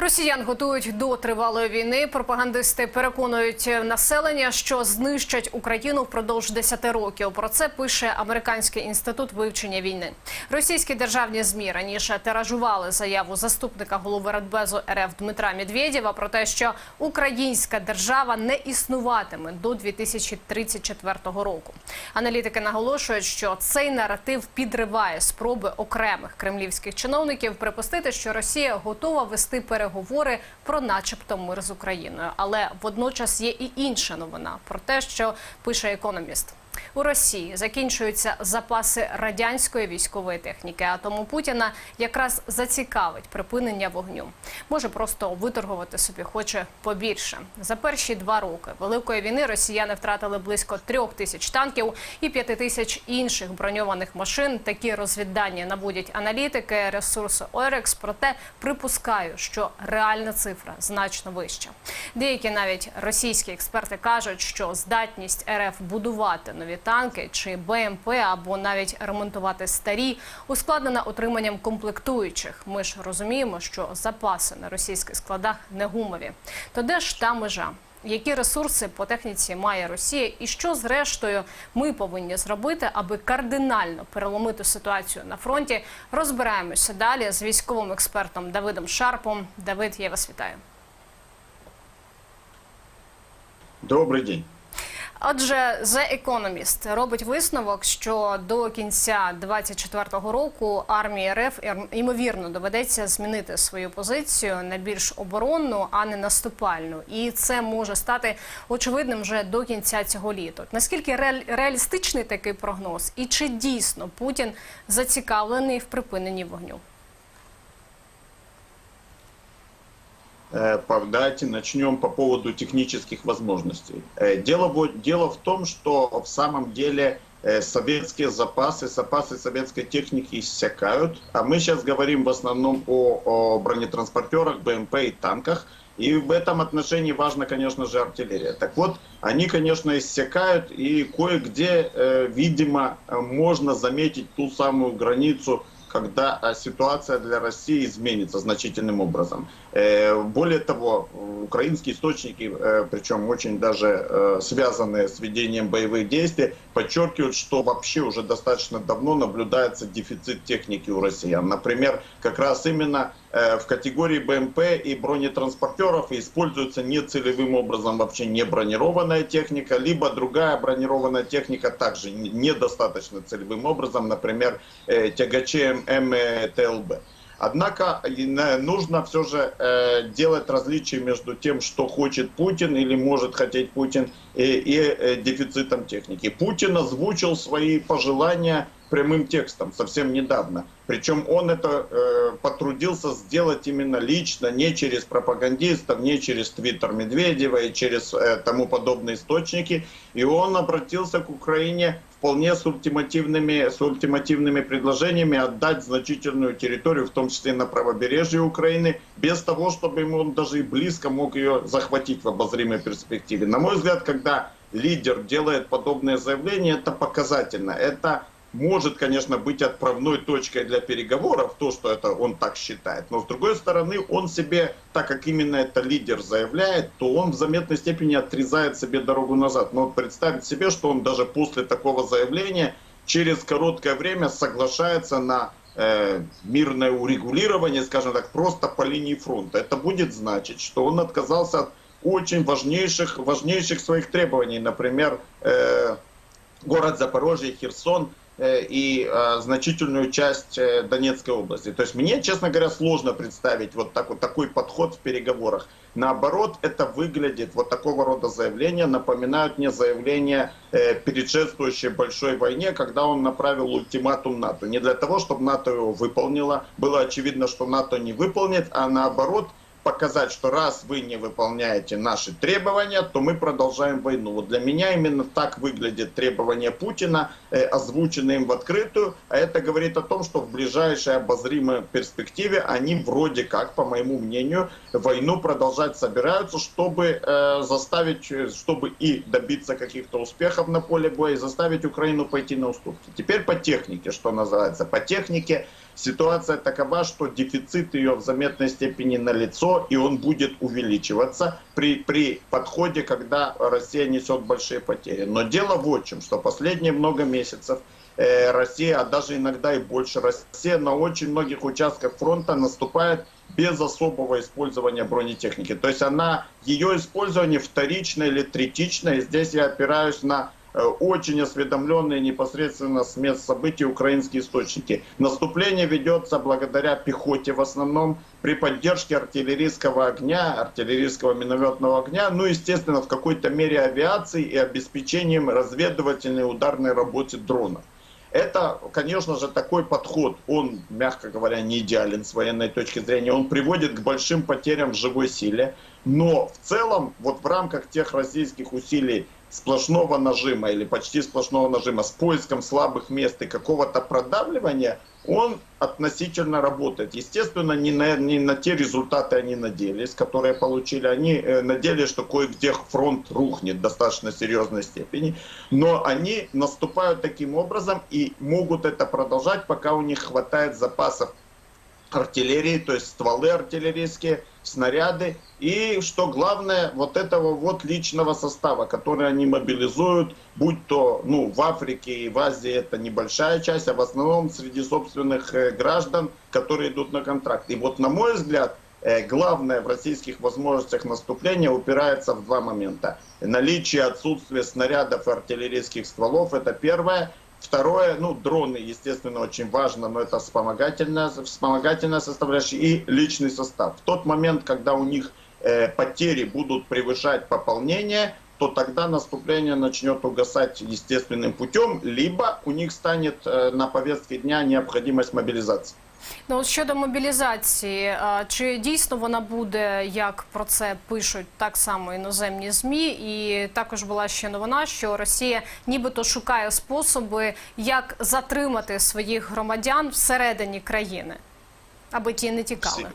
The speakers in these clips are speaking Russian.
Росіян готують до тривалої війни. Пропагандисти переконують населення, що знищать Україну впродовж 10 років. Про це пише Американський інститут вивчення війни. Російські державні змі раніше тиражували заяву заступника голови Радбезу РФ Дмитра Медведєва про те, що українська держава не існуватиме до 2034 року. Аналітики наголошують, що цей наратив підриває спроби окремих кремлівських чиновників припустити, що Росія готова вести переговори про, начебто, мир з Україною. Але водночас є і інша новина про те, що пише економіст. У Росії закінчуються запаси радянської військової техніки, а тому Путіна якраз зацікавить припинення вогню. Може просто виторгувати собі хоче побільше. За перші два роки великої війни росіяни втратили близько трьох тисяч танків і п'яти тисяч інших броньованих машин. Такі розвіддані наводять аналітики ресурсу Орекс. Проте припускаю, що реальна цифра значно вища. Деякі навіть російські експерти кажуть, що здатність РФ будувати нові танки чи БМП або навіть ремонтувати старі ускладнена отриманням комплектуючих. Ми ж розуміємо, що запаси на російських складах не гумові. То де ж та межа? Які ресурси по техніці має Росія, і що зрештою ми повинні зробити, аби кардинально переломити ситуацію на фронті? Розбираємося далі з військовим експертом Давидом Шарпом. Давид, я вас вітаю. Добрый день. Отже, The Economist робить висновок, що до кінця 2024 року армії РФ ймовірно доведеться змінити свою позицію на більш оборонну, а не наступальну, і це може стати очевидним вже до кінця цього літа. Наскільки реалістичний такий прогноз, і чи дійсно Путін зацікавлений в припиненні вогню? Э, по- Давайте начнем по поводу технических возможностей. Э, Дело, дело в том, что в самом деле э, советские запасы, запасы советской техники иссякают. А мы сейчас говорим в основном о, о бронетранспортерах, БМП и танках. И в этом отношении важна, конечно же, артиллерия. Так вот, они, конечно, иссякают, и кое-где, э, видимо, можно заметить ту самую границу, когда э, ситуация для России изменится значительным образом. Э, Более того, украинские источники, э, причем очень даже связанные с ведением боевых действий, подчеркивают, что вообще уже достаточно давно наблюдается дефицит техники у россиян. Например, как раз именно в категории БМП и бронетранспортеров используется нецелевым образом вообще не бронированная техника, либо другая бронированная техника также не- недостаточно целевым образом, например, э, тягачи МТЛБ. Однако нужно все же э, делать различие между тем, что хочет Путин или может хотеть Путин, и, и, э, дефицитом техники. Путин озвучил свои пожелания прямым текстом совсем недавно. Причем он это э, потрудился сделать именно лично, не через пропагандистов, не через твиттер Медведева и через э, тому подобные источники. И он обратился к Украине вполне с ультимативными, с ультимативными предложениями отдать значительную территорию, в том числе на правобережье Украины, без того, чтобы ему он даже и близко мог ее захватить в обозримой перспективе. На мой взгляд, когда лидер делает подобное заявление, это показательно. Это может, конечно, быть отправной точкой для переговоров, то, что это он так считает. Но, с другой стороны, он себе, так как именно это лидер заявляет, то он в заметной степени отрезает себе дорогу назад. Но представить себе, что он даже после такого заявления через короткое время соглашается на э, мирное урегулирование, скажем так, просто по линии фронта. Это будет значить, что он отказался от очень важнейших, важнейших своих требований. Например, э, город Запорожье, Херсон и э, значительную часть э, Донецкой области. То есть мне, честно говоря, сложно представить вот, так, вот такой подход в переговорах. Наоборот, это выглядит, вот такого рода заявления напоминают мне заявление э, предшествующей большой войне, когда он направил ультиматум НАТО. Не для того, чтобы НАТО его выполнило, было очевидно, что НАТО не выполнит, а наоборот, показать, что раз вы не выполняете наши требования, то мы продолжаем войну. Вот для меня именно так выглядит требование Путина, э, озвученные им в открытую. А это говорит о том, что в ближайшей обозримой перспективе они вроде как, по моему мнению, войну продолжать собираются, чтобы э, заставить, э, чтобы и добиться каких-то успехов на поле боя, и заставить Украину пойти на уступки. Теперь по технике, что называется. По технике ситуация такова, что дефицит ее в заметной степени налицо. И он будет увеличиваться при, при подходе, когда Россия несет большие потери. Но дело в чем, что последние много месяцев э, Россия, а даже иногда и больше, Россия на очень многих участках фронта наступает без особого использования бронетехники. То есть она, ее использование вторичное или третичное. Здесь я опираюсь на очень осведомленные непосредственно с мест событий украинские источники. Наступление ведется благодаря пехоте в основном, при поддержке артиллерийского огня, артиллерийского минометного огня, ну, естественно, в какой-то мере авиации и обеспечением разведывательной ударной работы дронов. Это, конечно же, такой подход, он, мягко говоря, не идеален с военной точки зрения, он приводит к большим потерям в живой силе, но в целом, вот в рамках тех российских усилий сплошного нажима или почти сплошного нажима с поиском слабых мест и какого-то продавливания, он относительно работает. Естественно, не на, не на те результаты они надеялись, которые получили. Они э, надеялись, что кое-где фронт рухнет в достаточно серьезной степени. Но они наступают таким образом и могут это продолжать, пока у них хватает запасов артиллерии, то есть стволы артиллерийские, снаряды и, что главное, вот этого вот личного состава, который они мобилизуют, будь то ну, в Африке и в Азии это небольшая часть, а в основном среди собственных э, граждан, которые идут на контракт. И вот, на мой взгляд, э, главное в российских возможностях наступления упирается в два момента. Наличие, отсутствие снарядов и артиллерийских стволов – это первое. Второе, ну, дроны, естественно, очень важно, но это вспомогательная, вспомогательная составляющая и личный состав. В тот момент, когда у них э, потери будут превышать пополнение, то тогда наступление начнет угасать естественным путем, либо у них станет э, на повестке дня необходимость мобилизации. Ну щодо мобілізації, чи дійсно вона буде, як про це пишуть так само іноземні змі? І також була ще новина, що Росія нібито шукає способи, як затримати своїх громадян всередині країни, аби ті не тікали.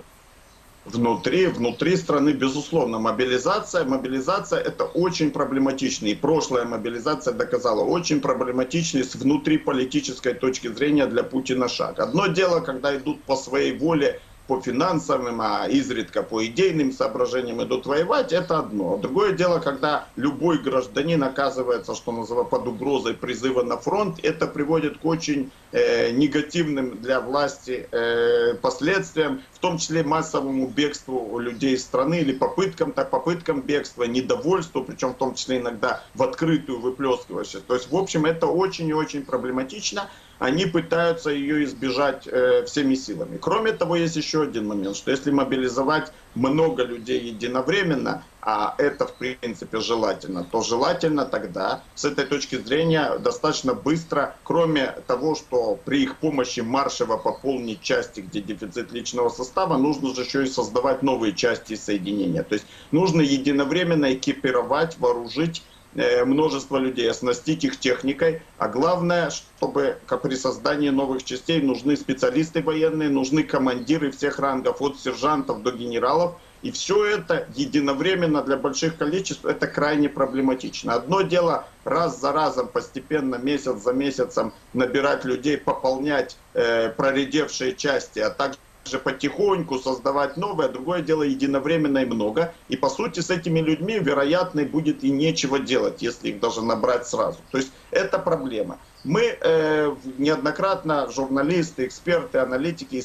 Внутри, внутри страны, безусловно, мобилизация, мобилизация это очень проблематично. И прошлая мобилизация доказала очень проблематичный с внутриполитической точки зрения для Путина шаг. Одно дело, когда идут по своей воле по финансовым, а изредка по идейным соображениям идут воевать, это одно. Другое дело, когда любой гражданин оказывается, что называется, под угрозой призыва на фронт, это приводит к очень э, негативным для власти э, последствиям, в том числе массовому бегству людей из страны или попыткам, так попыткам бегства, недовольству, причем в том числе иногда в открытую выплескивающее. То есть, в общем, это очень и очень проблематично они пытаются ее избежать э, всеми силами. Кроме того, есть еще один момент, что если мобилизовать много людей единовременно, а это в принципе желательно, то желательно тогда с этой точки зрения достаточно быстро, кроме того, что при их помощи маршево пополнить части, где дефицит личного состава, нужно же еще и создавать новые части соединения. То есть нужно единовременно экипировать, вооружить множество людей, оснастить их техникой, а главное, чтобы при создании новых частей нужны специалисты военные, нужны командиры всех рангов, от сержантов до генералов, и все это единовременно для больших количеств, это крайне проблематично. Одно дело раз за разом, постепенно, месяц за месяцем набирать людей, пополнять э, проредевшие части, а также же потихоньку создавать новое, другое дело единовременно и много. И по сути с этими людьми, вероятно, будет и нечего делать, если их даже набрать сразу. То есть это проблема. Мы э, неоднократно, журналисты, эксперты, аналитики,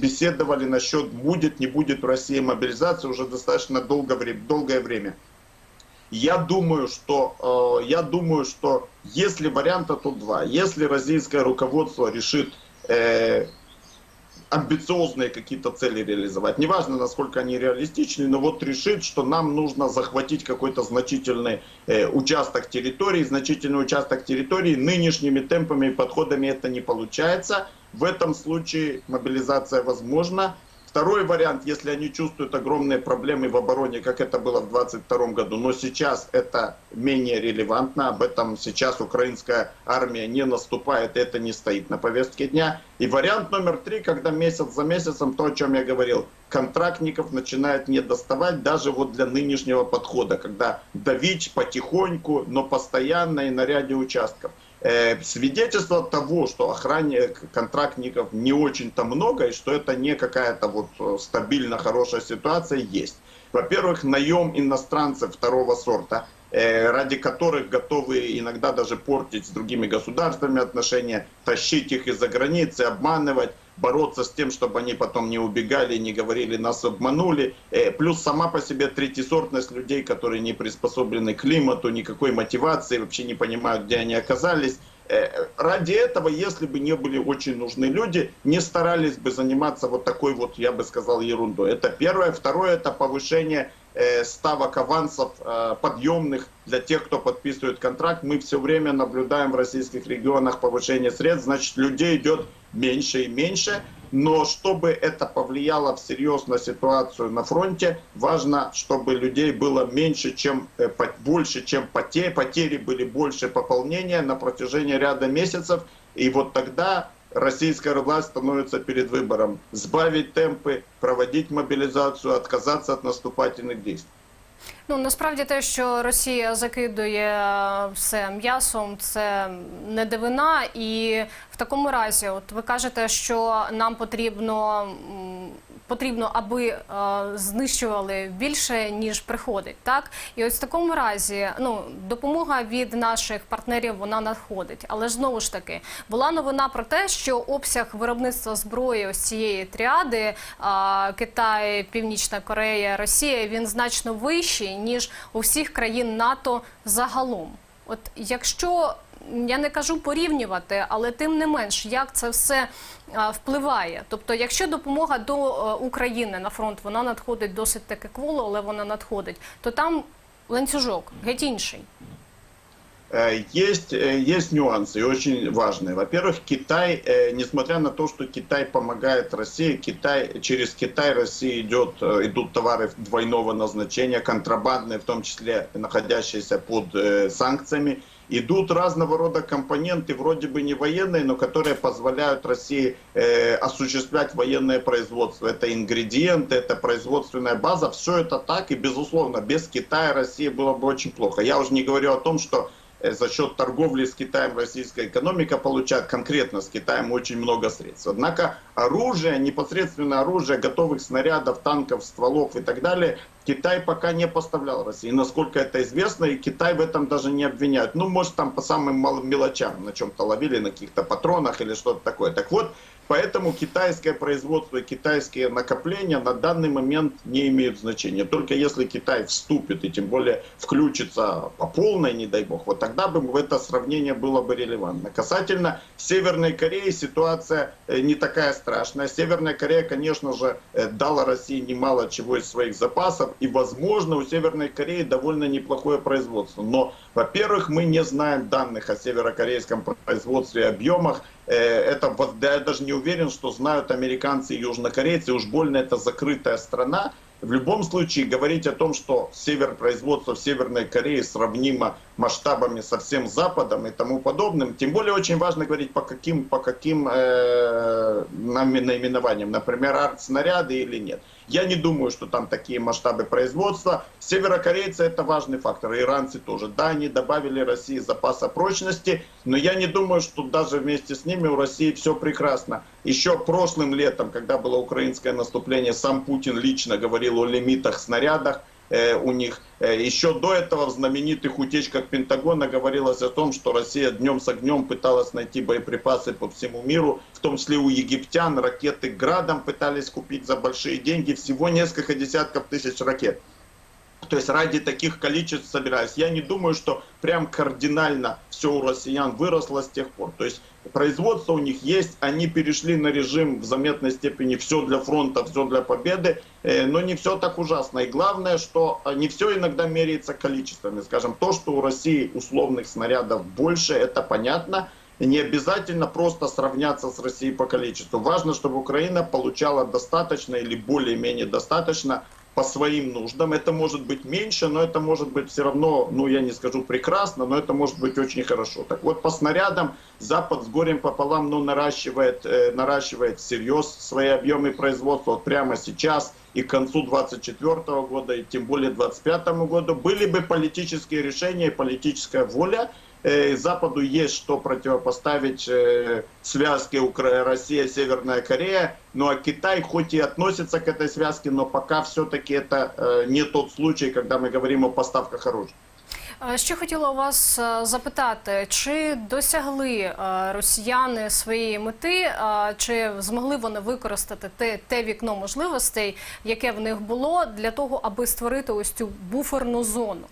беседовали насчет будет, не будет в России мобилизации уже достаточно долго, долгое время. Я думаю, что, э, я думаю, что если варианта тут два, если российское руководство решит э, амбициозные какие-то цели реализовать. Неважно, насколько они реалистичны, но вот решит, что нам нужно захватить какой-то значительный э, участок территории, значительный участок территории, нынешними темпами и подходами это не получается. В этом случае мобилизация возможна, Второй вариант, если они чувствуют огромные проблемы в обороне, как это было в 2022 году, но сейчас это менее релевантно, об этом сейчас украинская армия не наступает, это не стоит на повестке дня. И вариант номер три, когда месяц за месяцем, то, о чем я говорил, контрактников начинает не доставать даже вот для нынешнего подхода, когда давить потихоньку, но постоянно и на ряде участков. Э, свидетельство того, что охранник, контрактников не очень-то много, и что это не какая-то вот э, стабильно хорошая ситуация, есть. Во-первых, наем иностранцев второго сорта, э, ради которых готовы иногда даже портить с другими государствами отношения, тащить их из-за границы, обманывать, бороться с тем, чтобы они потом не убегали, не говорили, нас обманули. Э, Плюс сама по себе третьесортность людей, которые не приспособлены к климату, никакой мотивации, вообще не понимают, где они оказались. Э, Ради этого, если бы не были очень нужны люди, не старались бы заниматься вот такой вот, я бы сказал, ерундой. Это первое. Второе, это повышение ставок авансов э, подъемных для тех, кто подписывает контракт. Мы все время наблюдаем в российских регионах повышение средств, значит, людей идет меньше и меньше. Но чтобы это повлияло всерьез на ситуацию на фронте, важно, чтобы людей было меньше, чем э, больше, чем потери, потери были больше пополнения на протяжении ряда месяцев. И вот тогда российская власть становится перед выбором сбавить темпы, проводить мобилизацию, отказаться от наступательных действий. Ну насправді те, що Росія закидує е, все м'ясом, це не дивина. І в такому разі, от ви кажете, що нам потрібно. Потрібно, аби е, знищували більше ніж приходить, так і ось в такому разі, ну допомога від наших партнерів вона надходить. Але знову ж таки була новина про те, що обсяг виробництва зброї ось цієї тріади е, Китай, Північна Корея, Росія він значно вищий ніж у всіх країн НАТО загалом. От якщо я не кажу порівнювати, але тим не менш, як це все впливає. Тобто, якщо допомога до е, України на фронт вона надходить досить таке кволо, але вона надходить, то там ланцюжок геть інший. Э, Есть, э, есть нюансы, и очень важные. Во-первых, Китай, э, несмотря на то, что Китай помогает России, Китай, через Китай России идет, идут товары двойного назначения, контрабандные, в том числе находящиеся под санкциями. Идут разного рода компоненты, вроде бы не военные, но которые позволяют России осуществлять военное производство. Это ингредиенты, это производственная база. Все это так, и безусловно, без Китая России было бы очень плохо. Я уже не говорю о том, что за счет торговли с Китаем российская экономика получает конкретно с Китаем очень много средств. Однако оружие, непосредственно оружие, готовых снарядов, танков, стволов и так далее, Китай пока не поставлял России. Насколько это известно, и Китай в этом даже не обвиняют. Ну, может, там по самым малым мелочам на чем-то ловили, на каких-то патронах или что-то такое. Так вот, поэтому китайское производство и китайские накопления на данный момент не имеют значения. Только если Китай вступит и тем более включится по полной, не дай бог, вот тогда бы в это сравнение было бы релевантно. Касательно Северной Кореи ситуация э, не такая страшная. Северная Корея, конечно же, э, дала России немало чего из своих запасов, и, возможно, у Северной Кореи довольно неплохое производство. Но, во-первых, мы не знаем данных о северокорейском производстве и объемах. Э, Это, я даже не уверен, что знают американцы и южнокорейцы. Уж больно это закрытая страна. В любом случае говорить о том, что север производства в Северной Корее сравнимо масштабами со всем Западом и тому подобным, тем более очень важно говорить по каким, по каким э, наименованиям, например, арт-снаряды или нет. Я не думаю, что там такие масштабы производства. Северокорейцы это важный фактор, иранцы тоже. Да, они добавили России запаса прочности, но я не думаю, что даже вместе с ними у России все прекрасно. Еще прошлым летом, когда было украинское наступление, сам Путин лично говорил о лимитах снарядах у них. Э, Еще до этого в знаменитых утечках Пентагона говорилось о том, что Россия днем с огнем пыталась найти боеприпасы по всему миру, в том числе у египтян ракеты «Градом» пытались купить за большие деньги, всего несколько десятков тысяч ракет. То есть ради таких количеств собираюсь. Я не думаю, что прям кардинально все у россиян выросло с тех пор. То есть производство у них есть, они перешли на режим в заметной степени все для фронта, все для победы, э, но не все так ужасно. И главное, что э, не все иногда меряется количествами. Скажем, то, что у России условных снарядов больше, это понятно. Не обязательно просто сравняться с Россией по количеству. Важно, чтобы Украина получала достаточно или более-менее достаточно по своим нуждам. Это может быть меньше, но это может быть все равно, ну я не скажу прекрасно, но это может быть очень хорошо. Так вот, по снарядам Запад с горем пополам ну, наращивает, э, наращивает всерьез свои объемы производства. Вот прямо сейчас и к концу 2024 года, и тем более 2025 году были бы политические решения и политическая воля, Западу есть что противопоставить э, связке Укра- Россия, Северная Корея. Ну а Китай хоть и относится к этой связке, но пока все-таки это э, не тот случай, когда мы говорим о поставках оружия. Е, Ще хотіла у вас е, запитати, чи досягли е, росіяни своєї мети, е, чи змогли вони використати те, те вікно можливостей, яке в них було, для того, аби створити ось цю буферну зону?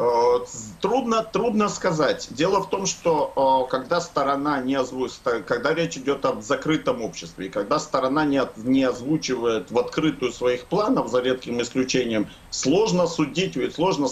Э, Трудно, трудно сказать. Дело в том, что э, когда сторона не озвучивает, когда речь идет о закрытом обществе, и когда сторона не, не озвучивает в открытую своих планов, за редким исключением, сложно судить, ведь сложно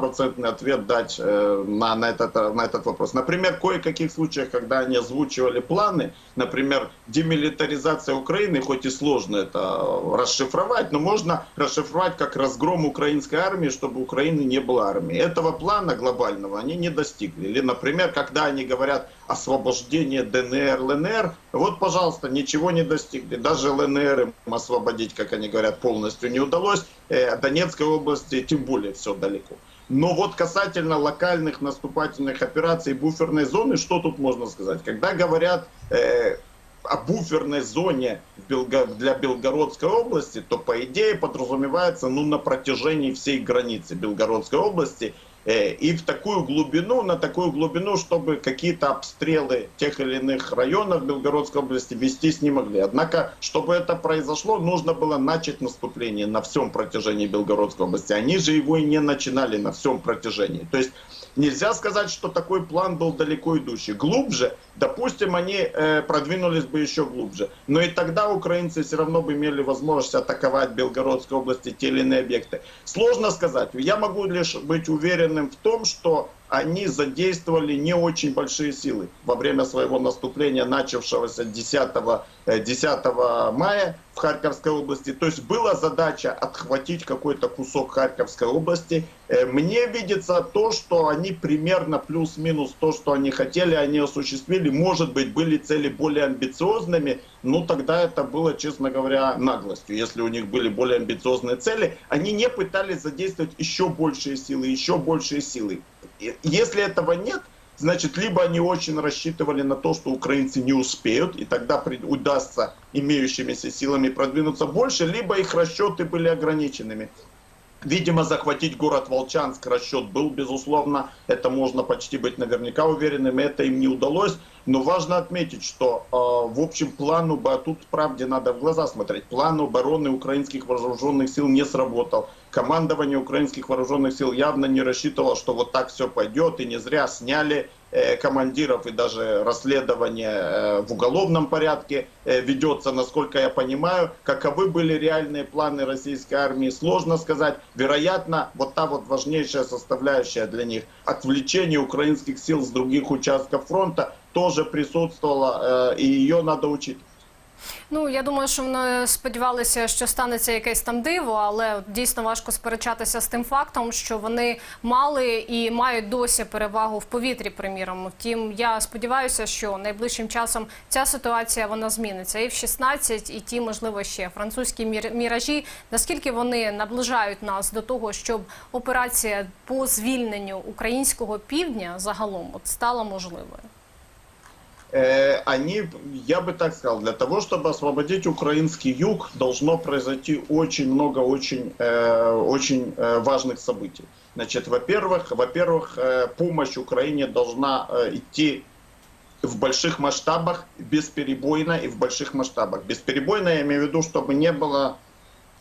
стопроцентный ответ дать э, на, на, этот, на этот вопрос. Например, в кое-каких случаях, когда они озвучивали планы, например, демилитаризация Украины, хоть и сложно это расшифровать, но можно расшифровать как разгром украинской армии, чтобы Украины не было армии. Этого плана глобального они не достигли. Или, например, когда они говорят освобождение ДНР, ЛНР, вот, пожалуйста, ничего не достигли. Даже ЛНР им освободить, как они говорят, полностью не удалось. Э, Донецкой области тем более все далеко. Но вот касательно локальных наступательных операций буферной зоны, что тут можно сказать? Когда говорят э, о буферной зоне для Белгородской области, то по идее подразумевается ну, на протяжении всей границы Белгородской области и в такую глубину, на такую глубину, чтобы какие-то обстрелы тех или иных районов Белгородской области вестись не могли. Однако, чтобы это произошло, нужно было начать наступление на всем протяжении Белгородской области. Они же его и не начинали на всем протяжении. То есть Нельзя сказать, что такой план был далеко идущий. Глубже, допустим, они э, продвинулись бы еще глубже. Но и тогда украинцы все равно бы имели возможность атаковать Белгородской области те или иные объекты. Сложно сказать. Я могу лишь быть уверенным в том, что они задействовали не очень большие силы во время своего наступления, начавшегося 10, э, 10 мая в Харьковской области. То есть была задача отхватить какой-то кусок Харьковской области. Э, Мне видится то, что они примерно плюс-минус то, что они хотели, они осуществили. Может быть, были цели более амбициозными, ну тогда это было, честно говоря, наглостью. Если у них были более амбициозные цели, они не пытались задействовать еще большие силы, еще большие силы. Если этого нет, значит, либо они очень рассчитывали на то, что украинцы не успеют, и тогда удастся имеющимися силами продвинуться больше, либо их расчеты были ограниченными. Видимо, захватить город Волчанск расчет был, безусловно. Это можно почти быть наверняка уверенным. Это им не удалось. Но важно отметить, что, э, в общем, плану, ба- тут правде надо в глаза смотреть, план обороны украинских вооруженных сил не сработал. Командование украинских вооруженных сил явно не рассчитывало, что вот так все пойдет. И не зря сняли э, командиров и даже расследование э, в уголовном порядке э, ведется, насколько я понимаю. Каковы были реальные планы российской армии, сложно сказать. Вероятно, вот та вот важнейшая составляющая для них, отвлечение украинских сил с других участков фронта, тоже присутствовала, и ее надо учить. Ну я думаю, що вони сподівалися, що станеться якесь там диво, але дійсно важко сперечатися з тим фактом, що вони мали і мають досі перевагу в повітрі. Приміром, втім, я сподіваюся, що найближчим часом ця ситуація вона зміниться. І в 16, і ті, можливо, ще французькі мір- міражі. Наскільки вони наближають нас до того, щоб операція по звільненню українського півдня загалом от стала можливою? Э, они, я бы так сказал, для того, чтобы освободить украинский юг, должно произойти очень много очень, э, очень э, важных событий. Значит, во-первых, во-первых, помощь Украине должна идти в больших масштабах, бесперебойно и в больших масштабах. Бесперебойно я имею в виду, чтобы не было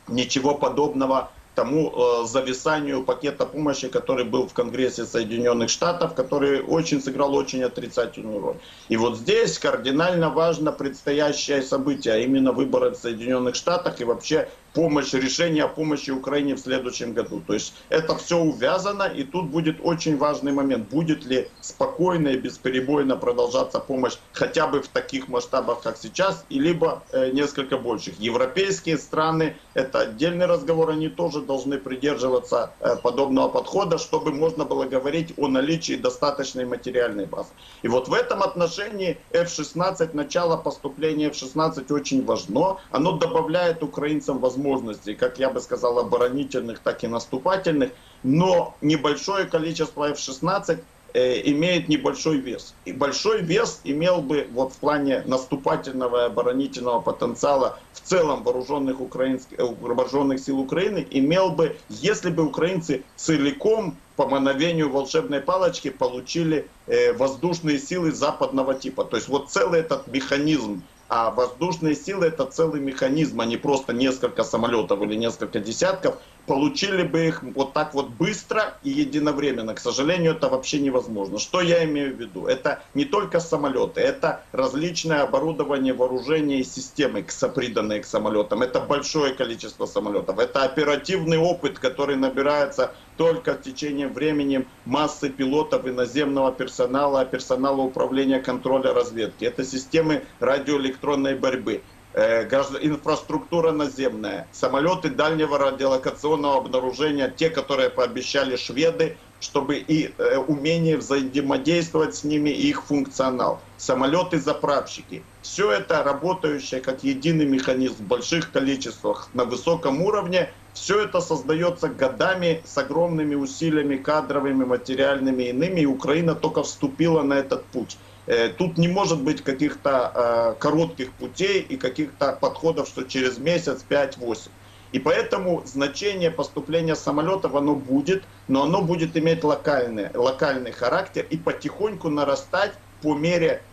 ничего подобного тому э, зависанию пакета помощи, который был в Конгрессе Соединенных Штатов, который очень сыграл очень отрицательную роль. И вот здесь кардинально важно предстоящее событие, а именно выборы в Соединенных Штатах и вообще помощь, решение о помощи Украине в следующем году. То есть это все увязано, и тут будет очень важный момент. Будет ли спокойно и бесперебойно продолжаться помощь хотя бы в таких масштабах, как сейчас, и либо э, несколько больших. Европейские страны, это отдельный разговор, они тоже должны придерживаться э, подобного подхода, чтобы можно было говорить о наличии достаточной материальной базы. И вот в этом отношении F-16, начало поступления F-16 очень важно. Оно добавляет украинцам возможность возможностей, как я бы сказал, оборонительных, так и наступательных, но небольшое количество F-16 э, имеет небольшой вес. И большой вес имел бы вот в плане наступательного и оборонительного потенциала в целом вооруженных, украинских, э, вооруженных сил Украины, имел бы, если бы украинцы целиком по мановению волшебной палочки получили э, воздушные силы западного типа. То есть вот целый этот механизм а воздушные силы это целый механизм, а не просто несколько самолетов или несколько десятков. Получили бы их вот так вот быстро и единовременно. К сожалению, это вообще невозможно. Что я имею в виду? Это не только самолеты, это различное оборудование, вооружение и системы, соприданные к самолетам. Это большое количество самолетов. Это оперативный опыт, который набирается только в течение времени массы пилотов и наземного персонала, персонала управления контроля разведки. Это системы радиоэлектронной борьбы, инфраструктура наземная, самолеты дальнего радиолокационного обнаружения, те, которые пообещали шведы, чтобы и э, умение взаимодействовать с ними, и их функционал. Самолеты-заправщики. Все это работающее как единый механизм в больших количествах на высоком уровне. Все это создается годами с огромными усилиями кадровыми, материальными и иными. И Украина только вступила на этот путь. Э, Тут не может быть каких-то э, коротких путей и каких-то подходов, что через месяц, 5-8. И поэтому значение поступления самолетов оно будет, но оно будет иметь локальный, локальный характер и потихоньку нарастать по мере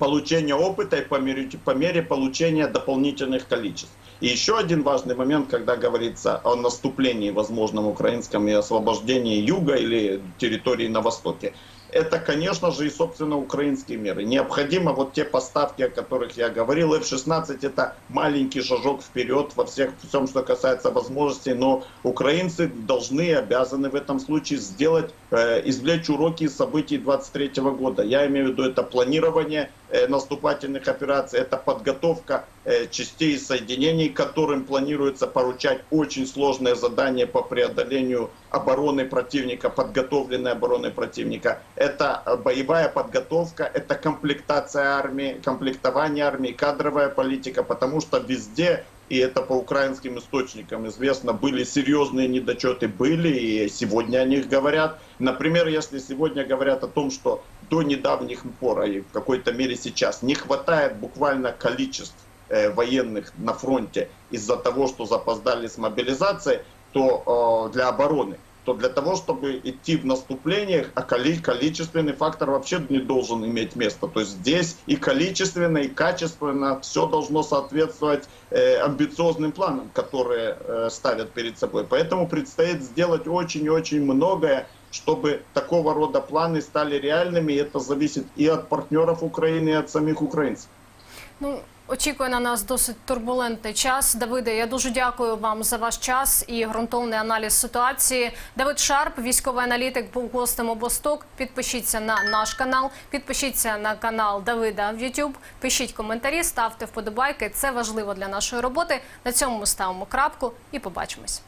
получения опыта и по мере, по мере получения дополнительных количеств. И еще один важный момент, когда говорится о наступлении возможном украинском и освобождении юга или территории на востоке, это, конечно же, и, собственно, украинские меры. Необходимо вот те поставки, о которых я говорил. F-16 это маленький шажок вперед во всех, всем, что касается возможностей, но украинцы должны обязаны в этом случае сделать, э, извлечь уроки из событий 23 года. Я имею в виду это планирование наступательных операций, это подготовка э, частей и соединений, которым планируется поручать очень сложное задание по преодолению обороны противника, подготовленной обороны противника. Это э, боевая подготовка, это комплектация армии, комплектование армии, кадровая политика, потому что везде и это по украинским источникам известно, были серьезные недочеты, были, и сегодня о них говорят. Например, если сегодня говорят о том, что до недавних пор, а и в какой-то мере сейчас, не хватает буквально количеств э, военных на фронте из-за того, что запоздали с мобилизацией, то э, для обороны, то для того, чтобы идти в наступлениях, а коли- количественный фактор вообще не должен иметь место. То есть здесь и количественно, и качественно все должно соответствовать э, амбициозным планам, которые э, ставят перед собой. Поэтому предстоит сделать очень и очень многое, чтобы такого рода планы стали реальными. И это зависит и от партнеров Украины, и от самих украинцев. Ну, очікує на нас досить турбулентний час. Давиде, я дуже дякую вам за ваш час і ґрунтовний аналіз ситуації. Давид Шарп, військовий аналітик, був гостем обосток. Підпишіться на наш канал, підпишіться на канал Давида в YouTube, пишіть коментарі, ставте вподобайки. Це важливо для нашої роботи. На цьому ми ставимо крапку і побачимось.